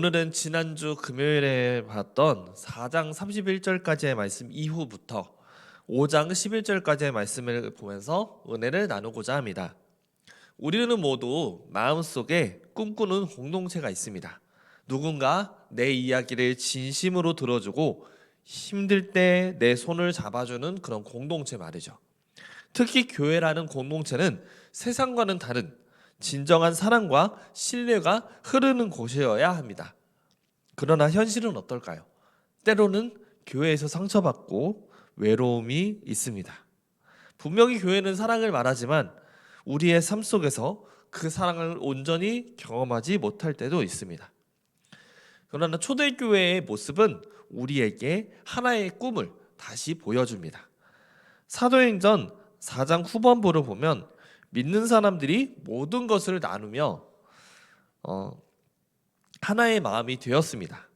오늘은 지난주 금요일에 봤던 4장 31절까지의 말씀 이후부터 5장 11절까지의 말씀을 보면서 은혜를 나누고자 합니다. 우리는 모두 마음속에 꿈꾸는 공동체가 있습니다. 누군가 내 이야기를 진심으로 들어주고 힘들 때 내 손을 잡아주는 그런 공동체 말이죠. 특히 교회라는 공동체는 세상과는 다른 진정한 사랑과 신뢰가 흐르는 곳이어야 합니다. 그러나 현실은 어떨까요? 때로는 교회에서 상처받고 외로움이 있습니다. 분명히 교회는 사랑을 말하지만 우리의 삶 속에서 그 사랑을 온전히 경험하지 못할 때도 있습니다. 그러나 초대교회의 모습은 우리에게 하나의 꿈을 다시 보여줍니다. 사도행전 4장 후반부를 보면 믿는 사람들이 모든 것을 나누며 어, 하나의 마음이 되었습니다.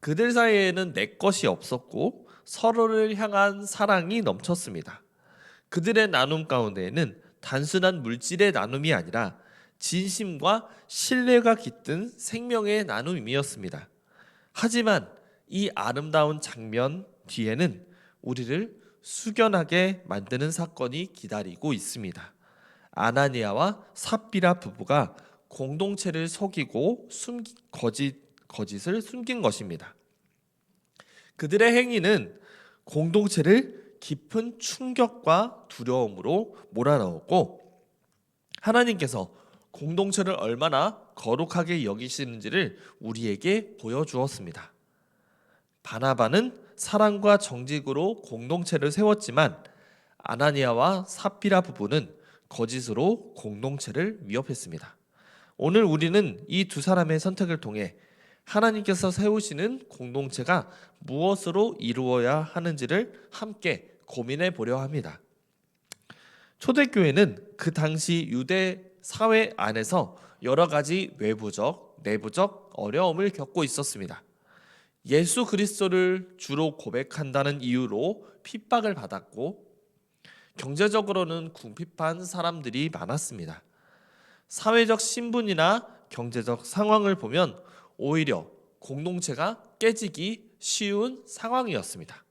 그들 사이에는 내 것이 없었고 서로를 향한 사랑이 넘쳤습니다. 그들의 나눔 가운데에는 단순한 물질의 나눔이 아니라 진심과 신뢰가 깃든 생명의 나눔이었습니다. 하지만 이 아름다운 장면 뒤에는 우리를 숙연하게 만드는 사건이 기다리고 있습니다. 아나니아와 삽비라 부부가 공동체를 속이고 숨 거짓 거짓을 숨긴 것입니다. 그들의 행위는 공동체를 깊은 충격과 두려움으로 몰아넣었고 하나님께서 공동체를 얼마나 거룩하게 여기시는지를 우리에게 보여주었습니다. 바나바는 사랑과 정직으로 공동체를 세웠지만 아나니아와 삽비라 부부는 거짓으로 공동체를 위협했습니다. 오늘 우리는 이 두 사람의 선택을 통해 하나님께서 세우시는 공동체가 무엇으로 이루어야 하는지를 함께 고민해 보려 합니다. 초대교회는 그 당시 유대 사회 안에서 여러 가지 외부적, 내부적 어려움을 겪고 있었습니다. 예수 그리스도를 주로 고백한다는 이유로 핍박을 받았고 경제적으로는 궁핍한 사람들이 많았습니다. 사회적 신분이나 경제적 상황을 보면 오히려 공동체가 깨지기 쉬운 상황이었습니다.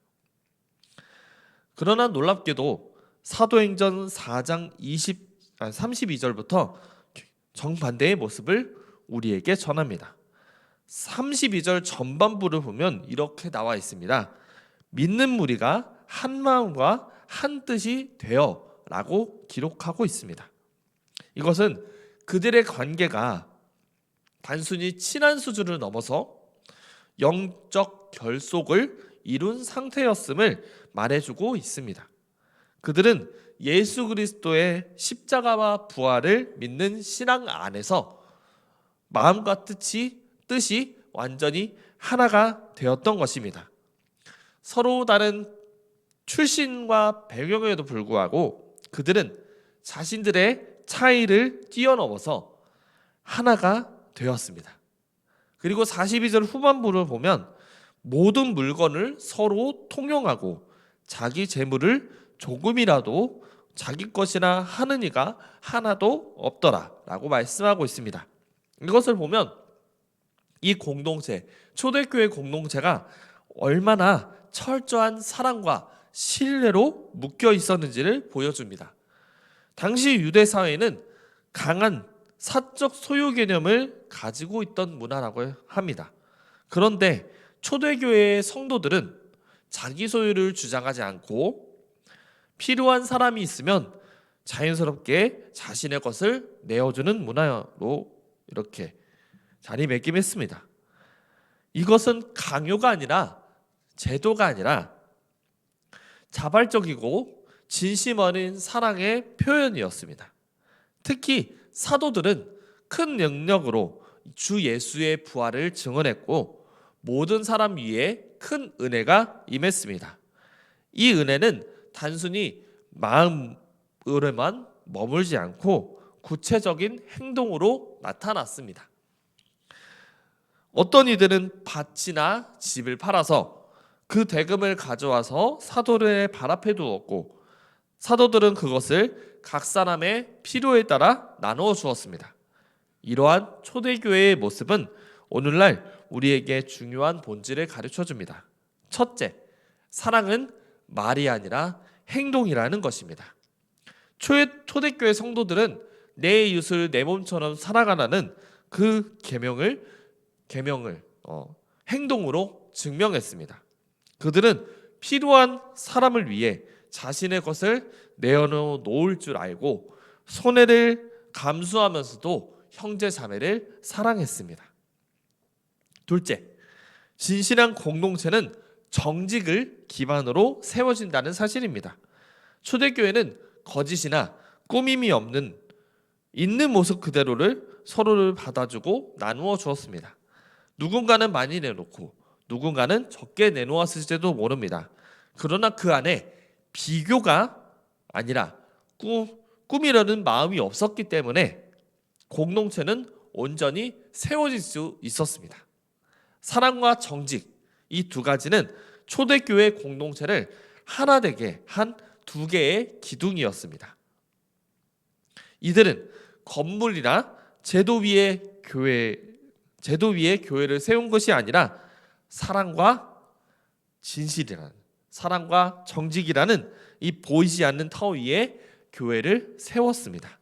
그러나 놀랍게도 사도행전 4장 20, 아, 32절부터 정반대의 모습을 우리에게 전합니다. 32절 전반부를 보면 이렇게 나와 있습니다. 믿는 무리가 한 마음과 한 뜻이 되어라고 기록하고 있습니다. 이것은 그들의 관계가 단순히 친한 수준을 넘어서 영적 결속을 이룬 상태였음을 말해주고 있습니다. 그들은 예수 그리스도의 십자가와 부활을 믿는 신앙 안에서 마음과 뜻이 뜻이 완전히 하나가 되었던 것입니다. 서로 다른 출신과 배경에도 불구하고 그들은 자신들의 차이를 뛰어넘어서 하나가 되었습니다. 그리고 42절 후반부를 보면 모든 물건을 서로 통용하고 자기 재물을 조금이라도 자기 것이나 하는 이가 하나도 없더라 라고 말씀하고 있습니다. 이것을 보면 이 공동체 초대교회 공동체가 얼마나 철저한 사랑과 신뢰로 묶여 있었는지를 보여줍니다. 당시 유대 사회는 강한 사적 소유 개념을 가지고 있던 문화라고 합니다. 그런데 초대교회의 성도들은 자기 소유를 주장하지 않고 필요한 사람이 있으면 자연스럽게 자신의 것을 내어주는 문화로 이렇게 자리매김했습니다. 이것은 강요가 아니라 제도가 아니라 자발적이고 진심 어린 사랑의 표현이었습니다. 특히 사도들은 큰 능력으로 주 예수의 부활을 증언했고 모든 사람 위에 큰 은혜가 임했습니다. 이 은혜는 단순히 마음으로만 머물지 않고 구체적인 행동으로 나타났습니다. 어떤 이들은 밭이나 집을 팔아서 그 대금을 가져와서 사도들의 발 앞에 두었고 사도들은 그것을 각 사람의 필요에 따라 나누어 주었습니다. 이러한 초대교회의 모습은 오늘날 우리에게 중요한 본질을 가르쳐 줍니다. 첫째, 사랑은 말이 아니라 행동이라는 것입니다. 초 초대교회 성도들은 내 이웃을 내 몸처럼 사랑하라는 그 계명을 계명을 어, 행동으로 증명했습니다. 그들은 필요한 사람을 위해 자신의 것을 내어놓 놓을 줄 알고 손해를 감수하면서도 형제 자매를 사랑했습니다. 둘째, 진실한 공동체는 정직을 기반으로 세워진다는 사실입니다. 초대교회는 거짓이나 꾸밈이 없는 있는 모습 그대로를 서로를 받아주고 나누어 주었습니다. 누군가는 많이 내놓고 누군가는 적게 내놓았을지도 모릅니다. 그러나 그 안에 비교가 아니라 꾸, 꾸미려는 마음이 없었기 때문에 공동체는 온전히 세워질 수 있었습니다. 사랑과 정직 이 두 가지는 초대교회 공동체를 하나 되게 한 두 개의 기둥이었습니다. 이들은 건물이나 제도 위에 교회 제도 위에 교회를 세운 것이 아니라 사랑과 진실이라는 사랑과 정직이라는 이 보이지 않는 터 위에 교회를 세웠습니다.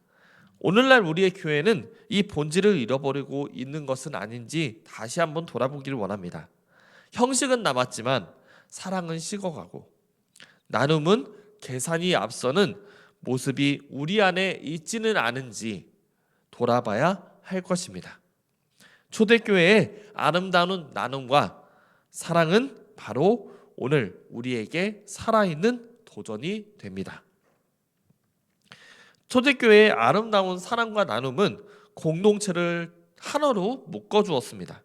오늘날 우리의 교회는 이 본질을 잃어버리고 있는 것은 아닌지 다시 한번 돌아보기를 원합니다. 형식은 남았지만 사랑은 식어가고 나눔은 계산이 앞서는 모습이 우리 안에 있지는 않은지 돌아봐야 할 것입니다. 초대교회의 아름다운 나눔과 사랑은 바로 오늘 우리에게 살아있는 도전이 됩니다. 초대교회의 아름다운 사랑과 나눔은 공동체를 하나로 묶어 주었습니다.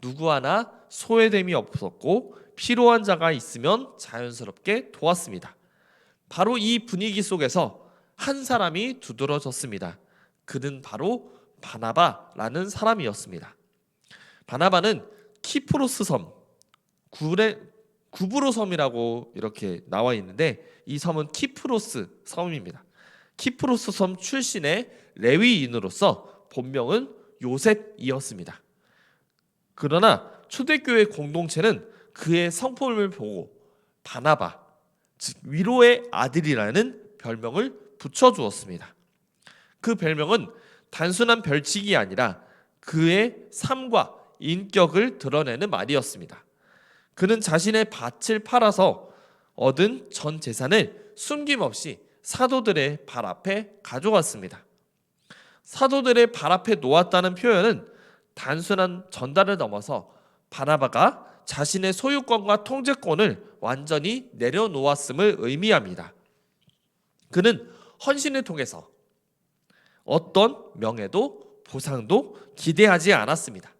누구 하나 소외됨이 없었고 필요한 자가 있으면 자연스럽게 도왔습니다. 바로 이 분위기 속에서 한 사람이 두드러졌습니다. 그는 바로 바나바라는 사람이었습니다. 바나바는 키프로스 섬, 구레, 구브로 섬이라고 이렇게 나와 있는데 이 섬은 키프로스 섬입니다. 키프로스 섬 출신의 레위인으로서 본명은 요셉이었습니다. 그러나 초대교회 공동체는 그의 성품을 보고 바나바, 즉 위로의 아들이라는 별명을 붙여 주었습니다. 그 별명은 단순한 별칭이 아니라 그의 삶과 인격을 드러내는 말이었습니다. 그는 자신의 밭을 팔아서 얻은 전 재산을 숨김없이 사도들의 발 앞에 가져왔습니다. 사도들의 발 앞에 놓았다는 표현은 단순한 전달을 넘어서 바나바가 자신의 소유권과 통제권을 완전히 내려놓았음을 의미합니다. 그는 헌신을 통해서 어떤 명예도 보상도 기대하지 않았습니다.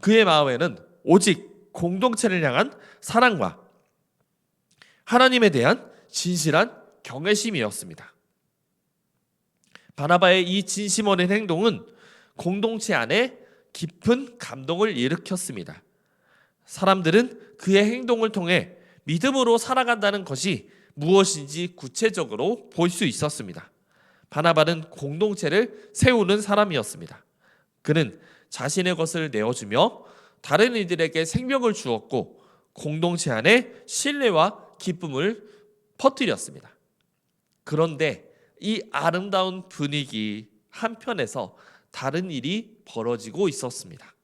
그의 마음에는 오직 공동체를 향한 사랑과 하나님에 대한 진실한 경외심이었습니다. 바나바의 이 진심 어린 행동은 공동체 안에 깊은 감동을 일으켰습니다. 사람들은 그의 행동을 통해 믿음으로 살아간다는 것이 무엇인지 구체적으로 볼 수 있었습니다. 바나바는 공동체를 세우는 사람이었습니다. 그는 자신의 것을 내어주며 다른 이들에게 생명을 주었고 공동체 안에 신뢰와 기쁨을 퍼뜨렸습니다. 그런데 이 아름다운 분위기 한편에서 다른 일이 벌어지고 있었습니다.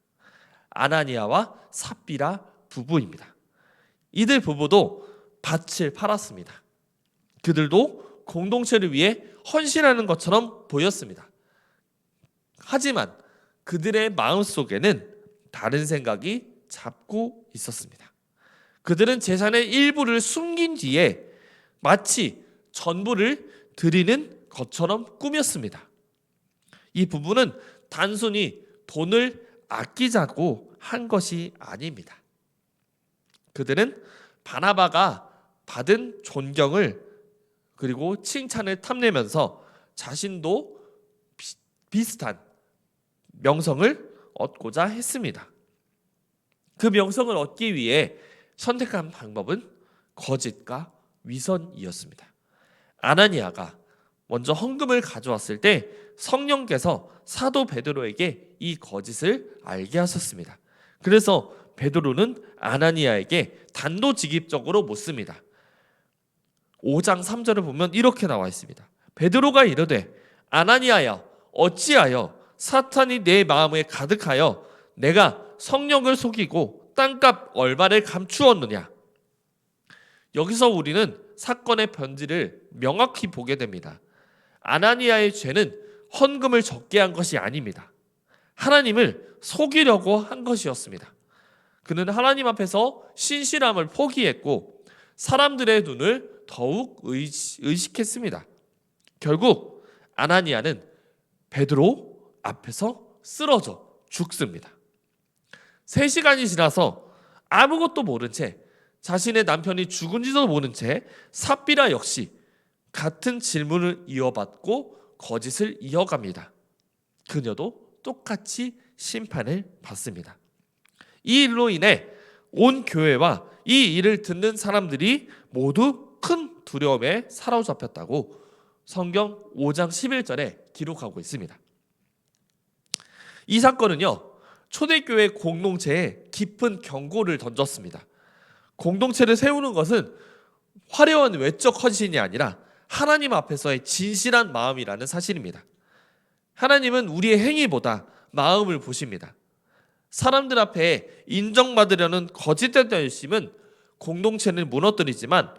아나니아와 삽비라 부부입니다. 이들 부부도 밭을 팔았습니다. 그들도 공동체를 위해 헌신하는 것처럼 보였습니다. 하지만 그들의 마음 속에는 다른 생각이 잡고 있었습니다. 그들은 재산의 일부를 숨긴 뒤에 마치 전부를 드리는 것처럼 꾸몄습니다. 이 부분은 단순히 돈을 아끼자고 한 것이 아닙니다. 그들은 바나바가 받은 존경을 그리고 칭찬을 탐내면서 자신도 비슷한 명성을 얻고자 했습니다. 그 명성을 얻기 위해 선택한 방법은 거짓과 위선이었습니다. 아나니아가 먼저 헌금을 가져왔을 때 성령께서 사도 베드로에게 이 거짓을 알게 하셨습니다. 그래서 베드로는 아나니아에게 단도직입적으로 묻습니다. 5장 3절을 보면 이렇게 나와 있습니다. 베드로가 이르되 아나니아야 어찌하여 사탄이 내 마음에 가득하여 내가 성령을 속이고 땅값 얼마를 감추었느냐. 여기서 우리는 사건의 변질을 명확히 보게 됩니다. 아나니아의 죄는 헌금을 적게 한 것이 아닙니다. 하나님을 속이려고 한 것이었습니다. 그는 하나님 앞에서 신실함을 포기했고 사람들의 눈을 더욱 의식했습니다. 결국 아나니아는 베드로 앞에서 쓰러져 죽습니다. 3시간이 지나서 아무것도 모른 채 자신의 남편이 죽은지도 모른 채 삽비라 역시 같은 질문을 이어받고 거짓을 이어갑니다. 그녀도 똑같이 심판을 받습니다. 이 일로 인해 온 교회와 이 일을 듣는 사람들이 모두 큰 두려움에 사로잡혔다고 성경 5장 11절에 기록하고 있습니다. 이 사건은요, 초대교회 공동체에 깊은 경고를 던졌습니다. 공동체를 세우는 것은 화려한 외적 헌신이 아니라 하나님 앞에서의 진실한 마음이라는 사실입니다. 하나님은 우리의 행위보다 마음을 보십니다. 사람들 앞에 인정받으려는 거짓된 열심은 공동체를 무너뜨리지만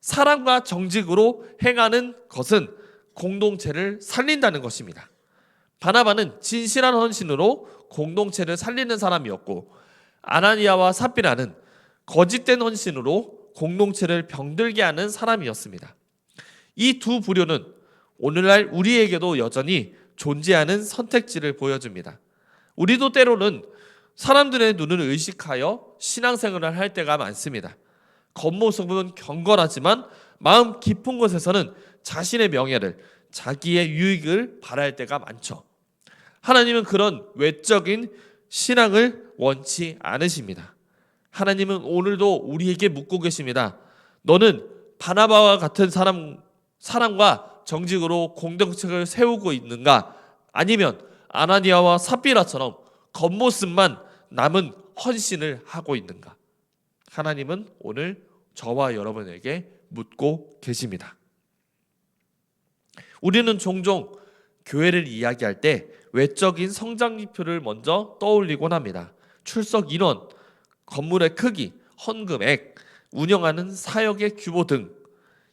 사랑과 정직으로 행하는 것은 공동체를 살린다는 것입니다. 바나바는 진실한 헌신으로 공동체를 살리는 사람이었고 아나니아와 삽비라는 거짓된 헌신으로 공동체를 병들게 하는 사람이었습니다. 이 두 부류는 오늘날 우리에게도 여전히 존재하는 선택지를 보여줍니다. 우리도 때로는 사람들의 눈을 의식하여 신앙생활을 할 때가 많습니다. 겉모습은 경건하지만 마음 깊은 곳에서는 자신의 명예를 자기의 유익을 바랄 때가 많죠. 하나님은 그런 외적인 신앙을 원치 않으십니다. 하나님은 오늘도 우리에게 묻고 계십니다. 너는 바나바와 같은 사람 사람과 정직으로 공동체를 세우고 있는가? 아니면 아나니아와 삽비라처럼 겉모습만 남은 헌신을 하고 있는가? 하나님은 오늘 저와 여러분에게 묻고 계십니다. 우리는 종종 교회를 이야기할 때 외적인 성장 지표를 먼저 떠올리곤 합니다. 출석 인원, 건물의 크기, 헌금액, 운영하는 사역의 규모 등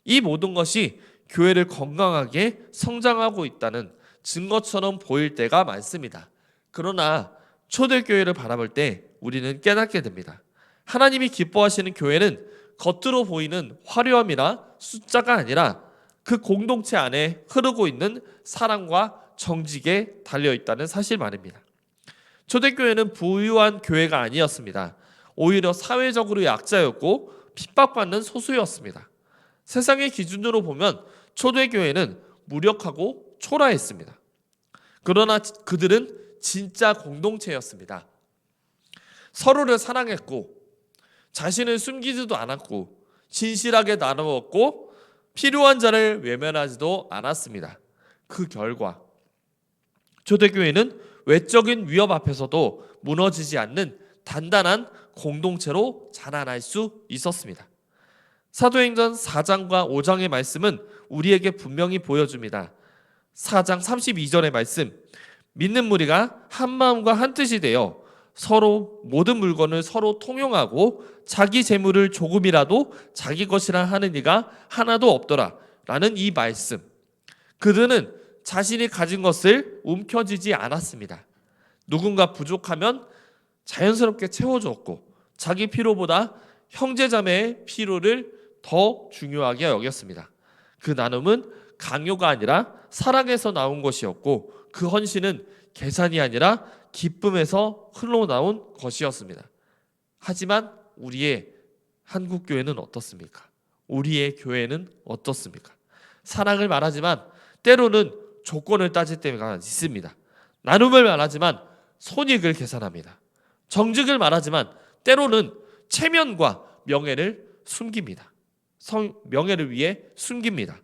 이 모든 것이 교회를 건강하게 성장하고 있다는 증거처럼 보일 때가 많습니다. 그러나 초대교회를 바라볼 때 우리는 깨닫게 됩니다. 하나님이 기뻐하시는 교회는 겉으로 보이는 화려함이나 숫자가 아니라 그 공동체 안에 흐르고 있는 사랑과 정직에 달려 있다는 사실 말입니다. 초대교회는 부유한 교회가 아니었습니다. 오히려 사회적으로 약자였고 핍박받는 소수였습니다. 세상의 기준으로 보면 초대교회는 무력하고 초라했습니다. 그러나 그들은 진짜 공동체였습니다. 서로를 사랑했고 자신을 숨기지도 않았고 진실하게 나누었고 필요한 자를 외면하지도 않았습니다. 그 결과 초대교회는 외적인 위협 앞에서도 무너지지 않는 단단한 공동체로 자라날 수 있었습니다. 사도행전 4장과 5장의 말씀은 우리에게 분명히 보여줍니다. 4장 32절의 말씀. 믿는 무리가 한 마음과 한 뜻이 되어 서로 모든 물건을 서로 통용하고 자기 재물을 조금이라도 자기 것이라 하는 이가 하나도 없더라. 라는 이 말씀. 그들은 자신이 가진 것을 움켜쥐지 않았습니다. 누군가 부족하면 자연스럽게 채워주었고 자기 필요보다 형제자매의 필요를 더 중요하게 여겼습니다. 그 나눔은 강요가 아니라 사랑에서 나온 것이었고 그 헌신은 계산이 아니라 기쁨에서 흘러나온 것이었습니다. 하지만 우리의 한국 교회는 어떻습니까? 우리의 교회는 어떻습니까? 사랑을 말하지만 때로는 조건을 따질 때가 있습니다. 나눔을 말하지만 손익을 계산합니다. 정직을 말하지만 때로는 체면과 명예를 숨깁니다. 성, 명예를 위해 숨깁니다.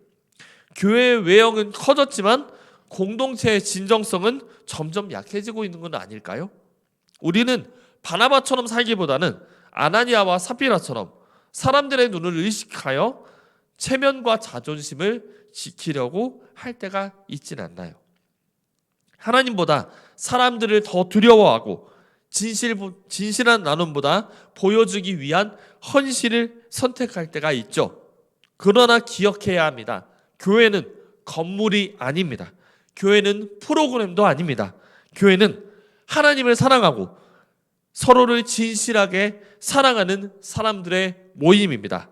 교회의 외형은 커졌지만 공동체의 진정성은 점점 약해지고 있는 건 아닐까요? 우리는 바나바처럼 살기보다는 아나니아와 사피라처럼 사람들의 눈을 의식하여 체면과 자존심을 지키려고 할 때가 있진 않나요? 하나님보다 사람들을 더 두려워하고 진실, 진실한 나눔보다 보여주기 위한 헌신을 선택할 때가 있죠. 그러나 기억해야 합니다. 교회는 건물이 아닙니다. 교회는 프로그램도 아닙니다. 교회는 하나님을 사랑하고 서로를 진실하게 사랑하는 사람들의 모임입니다.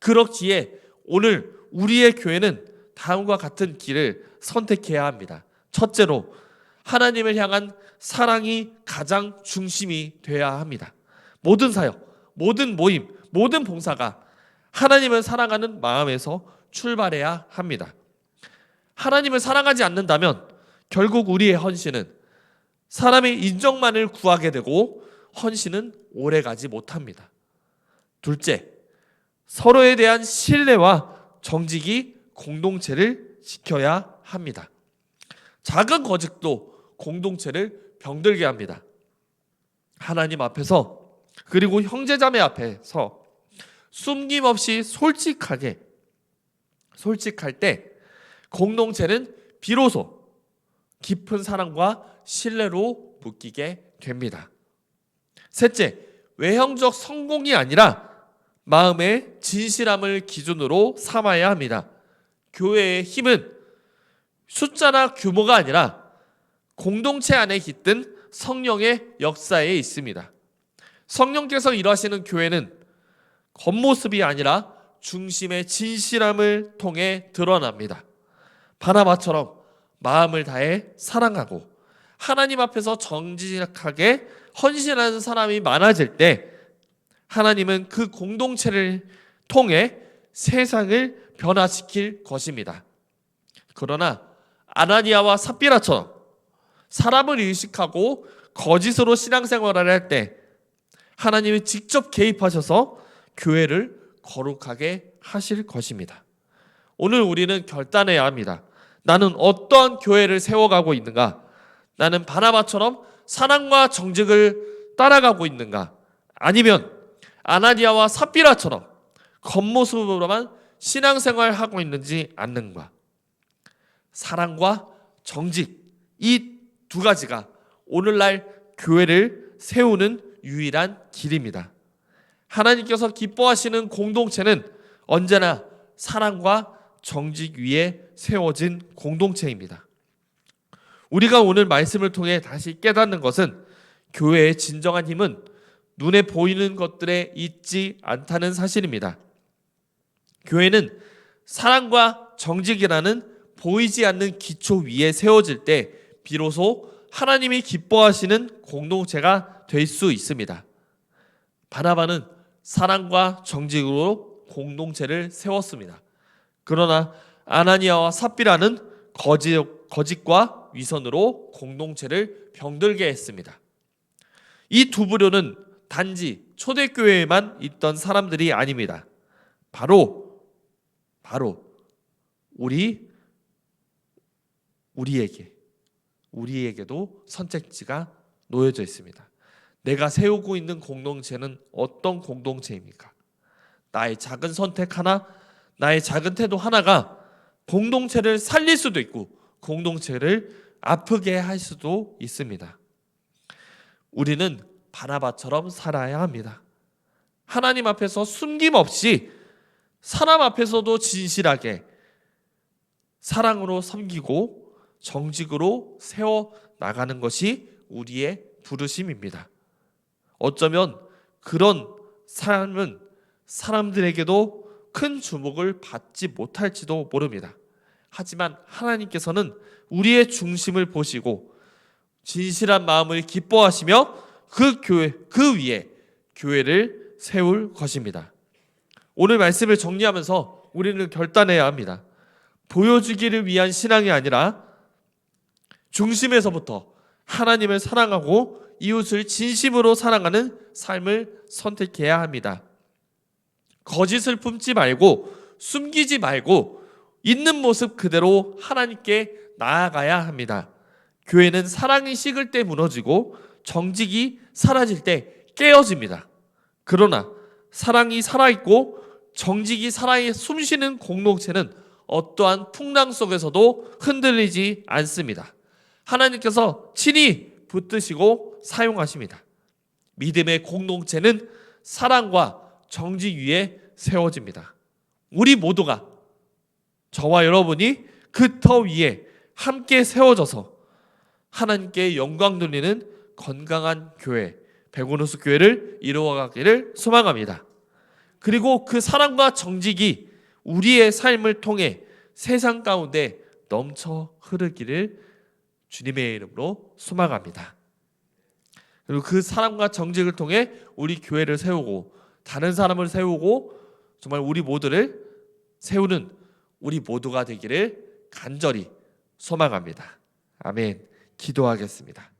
그렇기에 오늘 우리의 교회는 다음과 같은 길을 선택해야 합니다. 첫째로 하나님을 향한 사랑이 가장 중심이 되어야 합니다. 모든 사역, 모든 모임, 모든 봉사가 하나님을 사랑하는 마음에서 출발해야 합니다. 하나님을 사랑하지 않는다면 결국 우리의 헌신은 사람의 인정만을 구하게 되고 헌신은 오래 가지 못합니다. 둘째, 서로에 대한 신뢰와 정직이 공동체를 지켜야 합니다. 작은 거짓도 공동체를 병들게 합니다. 하나님 앞에서 그리고 형제자매 앞에서 숨김없이 솔직하게 솔직할 때 공동체는 비로소 깊은 사랑과 신뢰로 묶이게 됩니다. 셋째, 외형적 성공이 아니라 마음의 진실함을 기준으로 삼아야 합니다. 교회의 힘은 숫자나 규모가 아니라 공동체 안에 깃든 성령의 역사에 있습니다. 성령께서 일하시는 교회는 겉모습이 아니라 중심의 진실함을 통해 드러납니다. 바나바처럼 마음을 다해 사랑하고 하나님 앞에서 정직하게 헌신하는 사람이 많아질 때 하나님은 그 공동체를 통해 세상을 변화시킬 것입니다. 그러나 아나니아와 삽비라처럼 사람을 의식하고 거짓으로 신앙생활을 할 때 하나님이 직접 개입하셔서 교회를 거룩하게 하실 것입니다. 오늘 우리는 결단해야 합니다. 나는 어떠한 교회를 세워가고 있는가? 나는 바나바처럼 사랑과 정직을 따라가고 있는가? 아니면 아나니아와 삽비라처럼 겉모습으로만 신앙생활 하고 있는지 않는가? 사랑과 정직 이 두 가지가 오늘날 교회를 세우는 유일한 길입니다. 하나님께서 기뻐하시는 공동체는 언제나 사랑과 정직 위에 세워진 공동체입니다. 우리가 오늘 말씀을 통해 다시 깨닫는 것은 교회의 진정한 힘은 눈에 보이는 것들에 있지 않다는 사실입니다. 교회는 사랑과 정직이라는 보이지 않는 기초 위에 세워질 때 비로소 하나님이 기뻐하시는 공동체가 될 수 있습니다. 바나바는 사랑과 정직으로 공동체를 세웠습니다. 그러나 아나니아와 삽비라는 거짓, 거짓과 위선으로 공동체를 병들게 했습니다. 이 두 부류는 단지 초대교회에만 있던 사람들이 아닙니다. 바로 바로 우리 우리에게 우리에게도 선택지가 놓여져 있습니다. 내가 세우고 있는 공동체는 어떤 공동체입니까? 나의 작은 선택 하나, 나의 작은 태도 하나가 공동체를 살릴 수도 있고 공동체를 아프게 할 수도 있습니다. 우리는 바나바처럼 살아야 합니다. 하나님 앞에서 숨김없이 사람 앞에서도 진실하게 사랑으로 섬기고 정직으로 세워 나가는 것이 우리의 부르심입니다. 어쩌면 그런 삶은 사람들에게도 큰 주목을 받지 못할지도 모릅니다. 하지만 하나님께서는 우리의 중심을 보시고 진실한 마음을 기뻐하시며 그 교회 그 위에 교회를 세울 것입니다. 오늘 말씀을 정리하면서 우리는 결단해야 합니다. 보여주기를 위한 신앙이 아니라 중심에서부터 하나님을 사랑하고 이웃을 진심으로 사랑하는 삶을 선택해야 합니다. 거짓을 품지 말고 숨기지 말고 있는 모습 그대로 하나님께 나아가야 합니다. 교회는 사랑이 식을 때 무너지고 정직이 사라질 때 깨어집니다. 그러나 사랑이 살아있고 정직이 살아 숨쉬는 공동체는 어떠한 풍랑 속에서도 흔들리지 않습니다. 하나님께서 친히 붙드시고 사용하십니다. 믿음의 공동체는 사랑과 정직 위에 세워집니다. 우리 모두가 저와 여러분이 그 터 위에 함께 세워져서 하나님께 영광 돌리는 건강한 교회, 백운호수 교회를 이루어가기를 소망합니다. 그리고 그 사랑과 정직이 우리의 삶을 통해 세상 가운데 넘쳐 흐르기를 주님의 이름으로 소망합니다. 그리고 그 사랑과 정직을 통해 우리 교회를 세우고 다른 사람을 세우고 정말 우리 모두를 세우는 우리 모두가 되기를 간절히 소망합니다. 아멘. 기도하겠습니다.